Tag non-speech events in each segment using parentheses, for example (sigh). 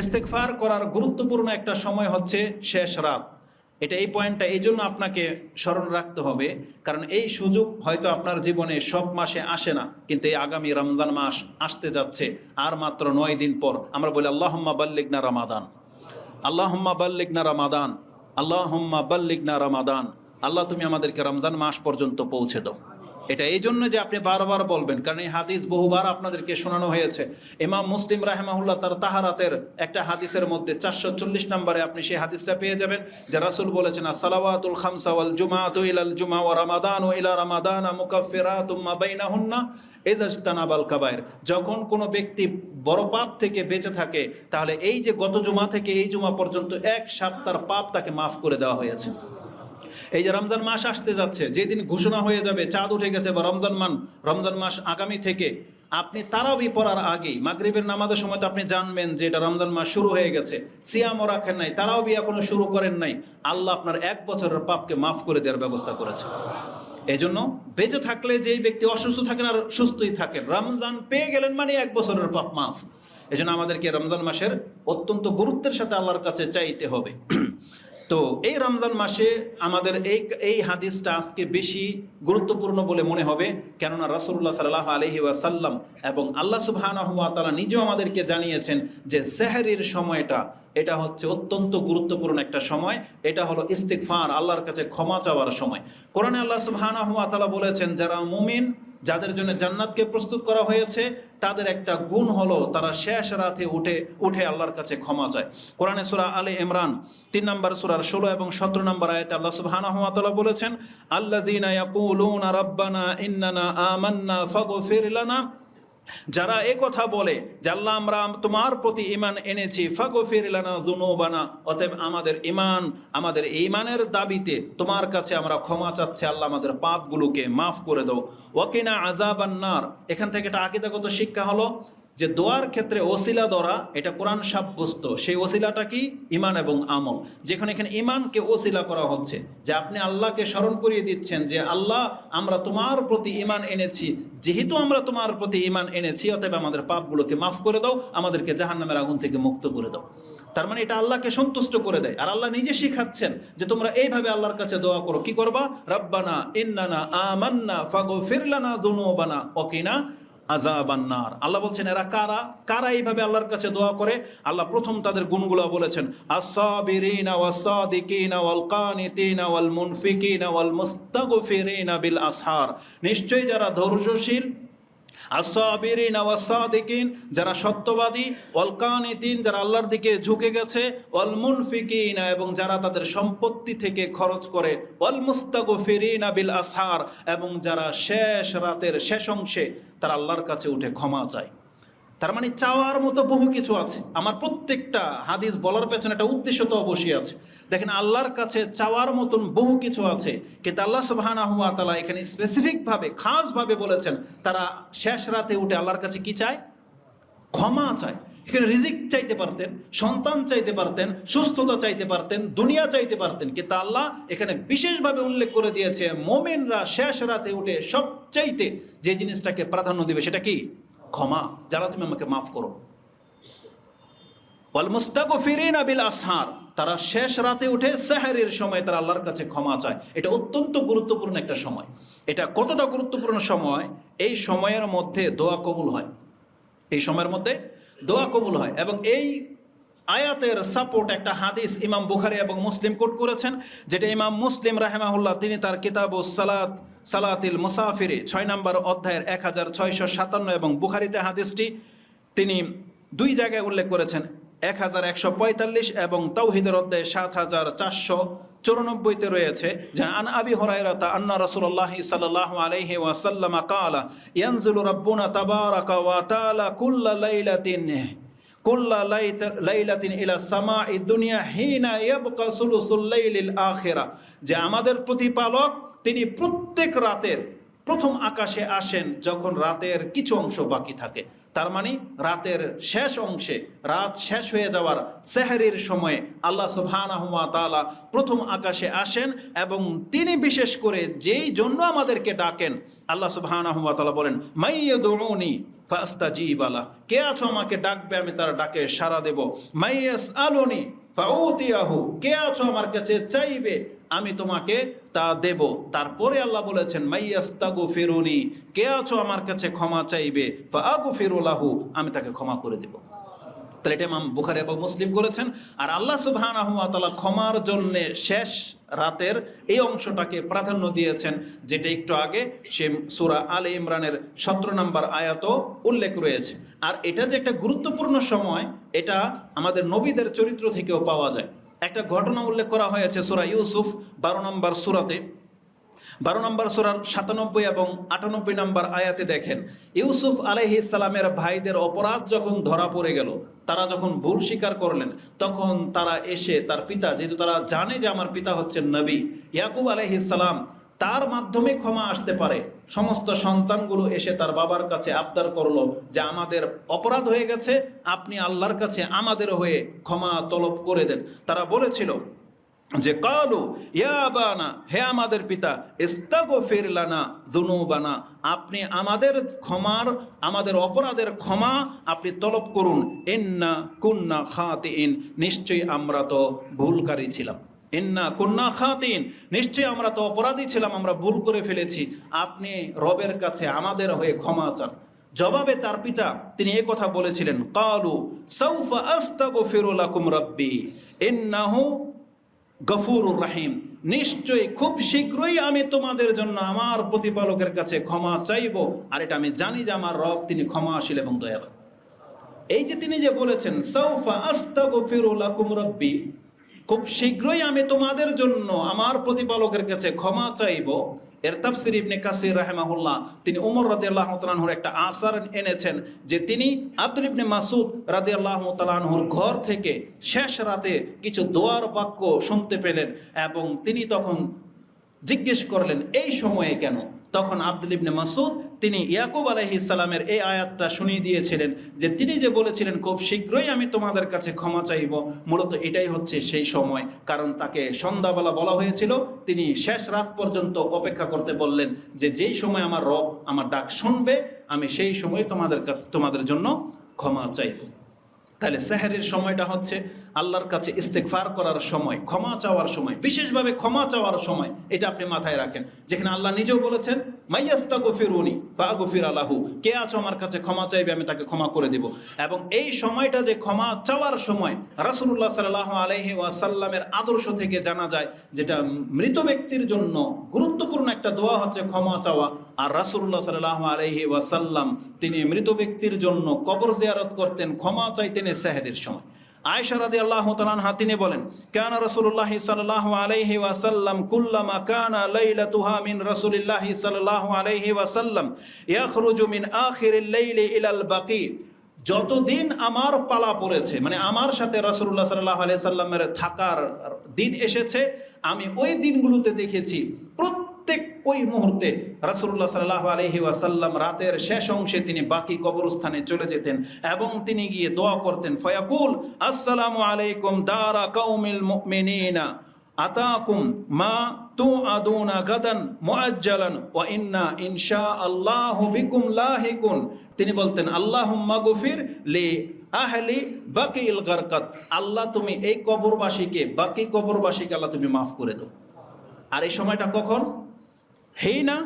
ইস্তেকফার করার গুরুত্বপূর্ণ একটা সময় হচ্ছে শেষ রাত। এটা এই পয়েন্টটা এই জন্য আপনাকে স্মরণ রাখতে হবে, কারণ এই সুযোগ হয়তো আপনার জীবনে সব মাসে আসে না, কিন্তু এই আগামী রমজান মাস আসতে যাচ্ছে, আর মাত্র নয় দিন পর। আমরা বলি, আল্লাহম্মা বাল্লিগনা রামাদান। আল্লাহম্মা বাল্লিগনা রামাদান। আল্লাহম্মা বাল্লিগনা রামাদান। আল্লাহ, তুমি আমাদেরকে রমজান মাস পর্যন্ত পৌঁছে দাও। এটা এই জন্য যে আপনি বারবার বলবেন, কারণ এই হাদিস বহুবার আপনাদেরকে শোনানো হয়েছে। ইমাম মুসলিম রাহেমাহুল্লাহ তার তাহারাতের একটা হাদিসের মধ্যে চারশো চল্লিশ নম্বরে আপনি সেই হাদিসটা পেয়ে যাবেন, যে রাসুল বলেছেন সালাওয়াতুল খামসা ওয়াল জুমাতু ইলাল জুমা ওয়া রামাদান ও ইলা রামাদান মুকাফেরা মুকাফিরাতুম মা বাইনাহুন্না এজাজতানাবাল কাবায়ের যখন কোনো ব্যক্তি বড় পাপ থেকে বেঁচে থাকে, তাহলে এই যে গত জুমা থেকে এই জুমা পর্যন্ত এক সপ্তাহ পাপ তাকে মাফ করে দেওয়া হয়েছে। এই যে রমজান মাস আসতে যাচ্ছে, যেদিন ঘোষণা হয়ে যাবে, চাঁদ উঠে গেছে বা রমজান মান, রমজান মাস আগামী থেকে, আপনি তারাবি পড়ার আগেই, মাগরিবের নামাজের সময় তো আপনি জানবেন যে এটা রমজান মাস শুরু হয়ে গেছে সিয়ামও রাখেন নাই, তারাবি এখনও শুরু করেন নাই, আল্লাহ আপনার এক বছরের পাপকে মাফ করে দেওয়ার ব্যবস্থা করেছে। এই জন্য বেঁচে থাকলে যেই ব্যক্তি অসুস্থ থাকেন আর সুস্থই থাকেন, রমজান পেয়ে গেলেন মানে এক বছরের পাপ মাফ। এই জন্য আমাদেরকে রমজান মাসের অত্যন্ত গুরুত্বের সাথে আল্লাহর কাছে চাইতে হবে। তো এই রমজান মাসে আমাদের এই এই হাদিসটা আজকে বেশি গুরুত্বপূর্ণ বলে মনে হবে। কেননা রাসুল্লাহ সাল্লাহ আলহি ওয়াসাল্লাম এবং আল্লাহ সুবাহ তালা নিজেও আমাদেরকে জানিয়েছেন যে সেহরির সময়টা, এটা হচ্ছে অত্যন্ত গুরুত্বপূর্ণ একটা সময়। এটা হলো ইস্তিকফার আল্লাহর কাছে ক্ষমা চাওয়ার সময়। কোরআনে আল্লাহ সুবাহ তালা বলেছেন, যারা মুমিন যাদের জন্য জান্নাতকে প্রস্তুত করা হয়েছে, তাদের একটা গুণ হলো তারা শেষ রাতে উঠে উঠে আল্লাহর কাছে ক্ষমা চায়। কোরআনে সুরা আলে ইমরান, তিন নম্বর সুরার ষোলো এবং সতেরো নম্বর আয়তে আল্লাহ সুবহানাহু ওয়া তাআলা বলেছেন, আল্লাযীনা ইয়াকুলুনা রাব্বানা ইন্নানা আমান্না ফাগফির লানা যারা এ কথা বলে যে আল্লাহ, আমরা তোমার প্রতি ইমান এনেছি, ফাগফির লানা জুনুবানা অতএব আমাদের ইমান আমাদের ইমানের দাবিতে তোমার কাছে আমরা ক্ষমা চাচ্ছি, আল্লাহ আমাদের পাপগুলোকে মাফ করে দাও। ওয়াকিনা আজাবান্নার এখান থেকে একটা আকিদাগত শিক্ষা হলো যে দোয়ার ক্ষেত্রে ওসিলা ধরা এটা কোরআন সাব্যস্ত, সেই ওসিলাটা কি? ইমান এবং আমল। যেখানে এখানে ইমানকে ওসিলা করা হচ্ছে। যে আপনি আল্লাহকে স্মরণ করিয়ে দিচ্ছেন যে, আল্লাহ, আমরা তোমার প্রতি ইমান এনেছি। যেহেতু আমরা তোমার প্রতি ইমান এনেছি, অতএব আমাদের পাপগুলোকে মাফ করে দাও, আমাদেরকে জাহান্নামের আগুন থেকে মুক্ত করে দাও। তার মানে এটা আল্লাহকে সন্তুষ্ট করে দেয়। আর আল্লাহ নিজে শিখাচ্ছেন যে, তোমরা এইভাবে আল্লাহর কাছে দোয়া করো। কি করবা? রব্বানা ইন্নানা আমান্না ফাগো ফিরলানা জুনুবানা ওকিনা আজাবান্নার আল্লাহ বলছেন, এরা কারা? কারা এইভাবে আল্লাহর কাছে দোয়া করে? আল্লাহ প্রথম তাদের গুণগুলো বলেছেন আসাবিরিনা ওয়াসাদিকিনা ওয়াল কানিতিনা ওয়াল মুনফিকিনা ওয়াল মুস্তাগফিরিনা বিল আসহার নিশ্চয়ই যারা ধৈর্যশীল আসাবিরিন ওয়াসাদিকিন যারা সত্যবাদী, ওয়ালকানিতিন, যারা আল্লাহর দিকে ঝুঁকে গেছে ওয়াল ফিকিনা এবং যারা তাদের সম্পত্তি থেকে খরচ করে অল মুস্তাগফিরিনা বিল আসহার এবং যারা শেষ রাতের শেষ অংশে তারা আল্লাহর কাছে উঠে ক্ষমা চায়। তার মানে চাওয়ার মতো বহু কিছু আছে। আমার প্রত্যেকটা হাদিস বলার পেছনে একটা উদ্দেশ্য তো অবশ্যই আছে। দেখেন আল্লাহর কাছে চাওয়ার মতন বহু কিছু আছে, কিন্তু আল্লাহ সুবাহানা তালা এখানে স্পেসিফিকভাবে খাসভাবে বলেছেন, তারা শেষ রাতে উঠে আল্লাহর কাছে কি চায়? ক্ষমা চায়। এখানে রিজিক চাইতে পারতেন, সন্তান চাইতে পারতেন, সুস্থতা চাইতে পারতেন, দুনিয়া চাইতে পারতেন, কিন্তু আল্লাহ এখানে বিশেষভাবে উল্লেখ করে দিয়েছে, মোমেনরা শেষ রাতে উঠে সবচাইতে যে জিনিসটাকে প্রাধান্য দেবে সেটা কি? ক্ষমা, যারা তুমি আমাকে মাফ করো। ওয়াল মুস্তাগফিরিনা বিল আসহার তারা শেষ রাতে উঠে সেহারের সময় তারা আল্লাহর কাছে ক্ষমা চায়। এটা অত্যন্ত গুরুত্বপূর্ণ একটা সময়। এটা কতটা গুরুত্বপূর্ণ সময়? এই সময়ের মধ্যে দোয়া কবুল হয়। এই সময়ের মধ্যে দোয়া কবুল হয় এবং এই আয়াতের সাপোর্ট একটা হাদিস ইমাম বুখারি এবং মুসলিম কোট করেছেন, যেটা ইমাম মুসলিম রাহেমাহুল্লাহ, তিনি তার কিতাব ও সালাত সালাতিল মুসাফিরে, ছয় নম্বর অধ্যায়ের এক হাজার ছয়শো সাতান্ন এবং বুখারিতে হাদিসটি, তিনি দুই জায়গায় উল্লেখ করেছেন, এক হাজার একশো পঁয়তাল্লিশ এবং তৌহিদের অধ্যায়ে সাত হাজার চারশো চুরানব্বইতে রয়েছে, যে আন আবি হরাইরাতা আন্না রাসূলুল্লাহ সাল্লাল্লাহু আলাইহি ওয়াসাল্লাম কালা, ইয়ানজিলু রাব্বুনা তাবারাকা ওয়া কুল্লা লাইলাতিন কুল্লা লাইলাতিন ইলা সামাই দুনিয়া হিনা ইয়াবকা সুলুসুল লাইলিল আখিরা, যে আমাদের প্রতিপালক তিনি প্রত্যেক রাতের প্রথম আকাশে আসেন যখন রাতের কিছু অংশ বাকি থাকে। তার মানে রাতের শেষ অংশে, রাত শেষ হয়ে যাওয়ার সেহরির সময়ে আল্লাহ সুবহানাহুয়া তালা প্রথম আকাশে আসেন এবং তিনি বিশেষ করে যেই জন্য আমাদেরকে ডাকেন, আল্লাহ সুবহানাহুয়া তালা বলেন মাইয়াদুনি ফাস্তাজিবালা কে আছো আমাকে ডাকবে, আমি তার ডাকে সাড়া দেব। মাইয়াস আলোনি ফাউতিয়াহু। কে আছো আমার কাছে চাইবে আমি তোমাকে তা দেব। তারপরে আল্লাহ বলেছেন মাইয়াস্তাগু ফিরুনি কে আছো আমার কাছে ক্ষমা চাইবে? ফাগু ফিরুলাহু আমি তাকে ক্ষমা করে দেব। তাহলে এটা ইমাম বুখারি এবং মুসলিম করেছেন। আর আল্লাহ সুবহানাহু ওয়া ক্ষমার জন্য শেষ রাতের এই অংশটাকে প্রাধান্য দিয়েছেন, যেটা একটু আগে সে সূরা আলে ইমরানের সতেরো নম্বর আয়াত উল্লেখ রয়েছে। আর এটা যে একটা গুরুত্বপূর্ণ সময়, এটা আমাদের নবীদের চরিত্র থেকেও পাওয়া যায়। একটা ঘটনা উল্লেখ করা হয়েছে সুরা ইউসুফ, বারো নম্বর সুরাতে। বারো নম্বর সুরার সাতানব্বই এবং আটানব্বই নম্বর আয়াতে দেখেন, ইউসুফ আলহি ইসালামের ভাইদের অপরাধ যখন ধরা পড়ে গেল, তারা যখন ভুল স্বীকার করলেন, তখন তারা এসে তার পিতা, যেহেতু তারা জানে যে আমার পিতা হচ্ছেন নবী, ইয়াকুব আলহি ইসালাম তার মাধ্যমে ক্ষমা আসতে পারে। সমস্ত সন্তানগুলো এসে তার বাবার কাছে আবদার করল যে আমাদের অপরাধ হয়ে গেছে, আপনি আল্লাহর কাছে আমাদের হয়ে ক্ষমা তলব করে দেন। তারা বলেছিল যে, কালু ইয়াবানা হে আমাদের পিতা ইস্তাগো ফিরলানা জুনুবানা আপনি আমাদের ক্ষমার, আমাদের অপরাধের ক্ষমা আপনি তলব করুন। ইন্না কুন্না খাতে ইন নিশ্চয়ই আমরা তো ভুলকারী ছিলাম। ইন্না কুন্না খাতিন, নিশ্চয়ই আমরা তো অপরাধী ছিলাম, আমরা ভুল করে ফেলেছি। আপনি রবের কাছে আমাদের হয়ে ক্ষমা চান। জবাবে তার পিতা, তিনি কথা বলেছিলেন, কালু সৌফা আস্তাগো ফিরুলাকুম রব্বি, ইন্নাহু গফুরুর রাহিম। নিশ্চয়ই খুব শীঘ্রই আমি তোমাদের জন্য আমার প্রতিপালকের কাছে ক্ষমা চাইব, আর এটা আমি জানি যে আমার রব তিনি ক্ষমা ক্ষমাশীল এবং দয়ালু। এই যে তিনি যে বলেছেন সৌফা আস্তাগফিরুলাকুম রব্বি খুব শীঘ্রই আমি তোমাদের জন্য আমার প্রতিপালকের কাছে ক্ষমা চাইব। এর তাফসির ইবনে কাসির রাহেমাহুল্লাহ, তিনি উমর রাদি আল্লাহ একটা আসার এনেছেন যে তিনি আব্দুল ইবনে মাসুদ রাদি আল্লাহ তালাহুর ঘর থেকে শেষ রাতে কিছু দোয়ার বাক্য শুনতে পেলেন এবং তিনি তখন জিজ্ঞেস করলেন, এই সময়ে কেন? তখন আব্দুল ইবনে মাসুদ তিনি ইয়াকুব আলহি ইসালামের এই আয়াতটা শুনিয়ে দিয়েছিলেন যে তিনি যে বলেছিলেন, খুব শীঘ্রই আমি তোমাদের কাছে ক্ষমা চাইব। মূলত এটাই হচ্ছে সেই সময়। কারণ তাকে সন্ধ্যাবেলা বলা হয়েছিল, তিনি শেষ রাত পর্যন্ত অপেক্ষা করতে বললেন যে, যেই সময় আমার রব আমার ডাক শুনবে, আমি সেই সময় তোমাদের কাছে, তোমাদের জন্য ক্ষমা চাইব। তাহলে সেহেরের সময়টা হচ্ছে আল্লাহর কাছে ইস্তেকফার করার সময়, ক্ষমা চাওয়ার সময়, বিশেষভাবে ক্ষমা চাওয়ার সময়, এটা আপনি মাথায় রাখেন। যেখানে আল্লাহ নিজেও বলেছেন মাইয়াস্তা গফিরুনি বা গফির আল্লাহু কে আছো আমার কাছে ক্ষমা চাইবে, আমি তাকে ক্ষমা করে দেব এবং এই সময়টা যে ক্ষমা চাওয়ার সময় রাসুল্লাহ সাল্লাহ আলহি ওয়াসাল্লামের আদর্শ থেকে জানা যায় যেটা মৃত ব্যক্তির জন্য গুরুত্বপূর্ণ একটা দোয়া হচ্ছে ক্ষমা চাওয়া। আর রাসুল্লাহ সাল্লাহ আলহি ওয়াসাল্লাম, তিনি মৃত ব্যক্তির জন্য কবর জিয়ারত করতেন, ক্ষমা চাইতেন এ সেহেরের সময়। আয়েশা রাদি আল্লাহ তালানহা তিনি বলেন, কানা রসুল্লাহ সাল্লাহ আলাইহি ওয়াসাল্লাম কুল্লামা কানা লাইলাতুহা মিন রসুলিল্লাহি সাল্লাহ আলাইহি ওয়াসাল্লাম ইয়াখরুজু মিন আখিরিল লাইলি ইলাল বাকি। যতদিন আমার পালা পড়েছে মানে আমার সাথে রাসুল্লাহ সাল্লাহ আলাই সাল্লামের থাকার দিন এসেছে, আমি ওই দিনগুলোতে দেখেছি প্রত্যেক ওই মুহূর্তে রাসুল্লাহ সাল্লাহ আলহি ওয়াসাল্লাম রাতের শেষ অংশে তিনি বাকি কবরস্থানে চলে যেতেন এবং তিনি গিয়ে দোয়া করতেন, ফয়াকুল, আসসালামু আলাইকুম দারা কৌমিল মুমিনিনা, আতাকুম মা তু আদুনা গাদান মুআজ্জালান, ওয়া ইন্না বিকুম লাহিকুন। তিনি বলতেন, আল্লাহুম্মা গফির লি আহলি বাকিল গারকাত। আল্লাহ তুমি এই কবরবাসীকে, বাকি কবরবাসীকে আল্লাহ তুমি মাফ করে দাও। আর এই সময়টা কখন? হেই না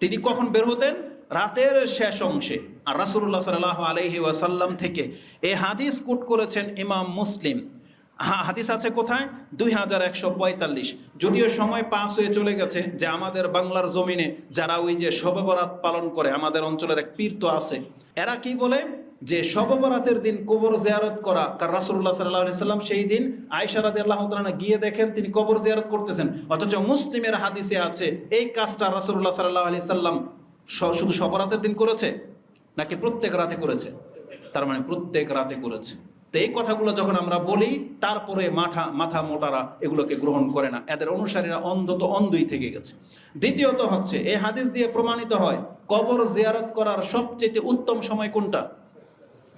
তিনি কখন বের হতেন? রাতের শেষ অংশে। আর রাসুল্লাহ সাল্লাহ আলহি ওয়াসাল্লাম থেকে এই হাদিস কুট করেছেন ইমাম মুসলিম। হা হাদিস আছে কোথায়? দুই হাজার একশো পঁয়তাল্লিশ। যদিও সময় পাস হয়ে চলে গেছে যে আমাদের বাংলার জমিনে যারা ওই যে শবে বরাত পালন করে, আমাদের অঞ্চলের এক পীর তো আছে। এরা কি বলে? যে শবে বরাতের দিন কবর জিয়ারত করা কার রাসুল্লাহ সাল্লাহ সাল্লাম সেই দিন আয়সারাদ আল্লাহ তালা গিয়ে দেখেন, তিনি কবর জিয়ারত করতেছেন। অথচ মুসলিমের হাদিসে আছে, এই কাজটা রাসুল্লাহ সাল্লাহ আলি সাল্লাম শুধু শবরাতের দিন করেছে, নাকি প্রত্যেক রাতে করেছে? তার মানে প্রত্যেক রাতে করেছে। তো এই কথাগুলো যখন আমরা বলি, তারপরে মাথা মাথা মোটারা এগুলোকে গ্রহণ করে না। এদের অনুসারীরা অন্ধ তো অন্ধই থেকে গেছে। দ্বিতীয়ত হচ্ছে, এই হাদিস দিয়ে প্রমাণিত হয়, কবর জিয়ারত করার সবচেয়ে উত্তম সময় কোনটা?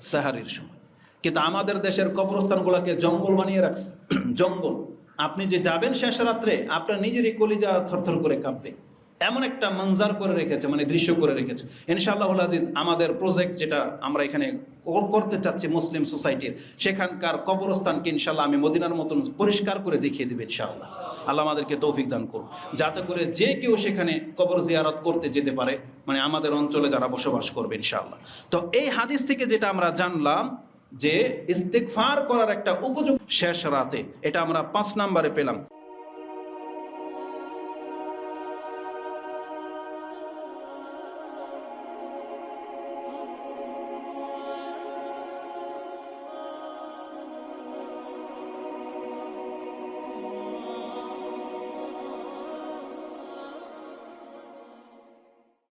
সাহারির সময়। কিন্তু আমাদের দেশের কবরস্থানগুলোকে জঙ্গল বানিয়ে রাখছে। (clears throat) জঙ্গল। আপনি যে যাবেন শেষ রাত্রে, আপনার নিজেরই কলিজা থরথর করে কাঁপবে। এমন একটা মঞ্জার করে রেখেছে মানে দৃশ্য করে রেখেছে। ইনশাআল্লাহ আজিজ, আমাদের প্রজেক্ট যেটা আমরা এখানে করতে চাচ্ছি মুসলিম সোসাইটির সেখানকার কবরস্থানকে ইনশাল্লাহ আমি মদিনার মতন পরিষ্কার করে দেখিয়ে দেবে ইনশাআল্লাহ। আল্লাহ আমাদেরকে তৌফিক দান করুন। যাতে করে যে কেউ সেখানে কবর জিয়ারত করতে যেতে পারে মানে আমাদের অঞ্চলে যারা বসবাস করবে ইনশাআল্লাহ। তো এই হাদিস থেকে যেটা আমরা জানলাম, যে ইস্তেকফার করার একটা উপযুক্ত শেষ রাতে, এটা আমরা পাঁচ নাম্বারে পেলাম।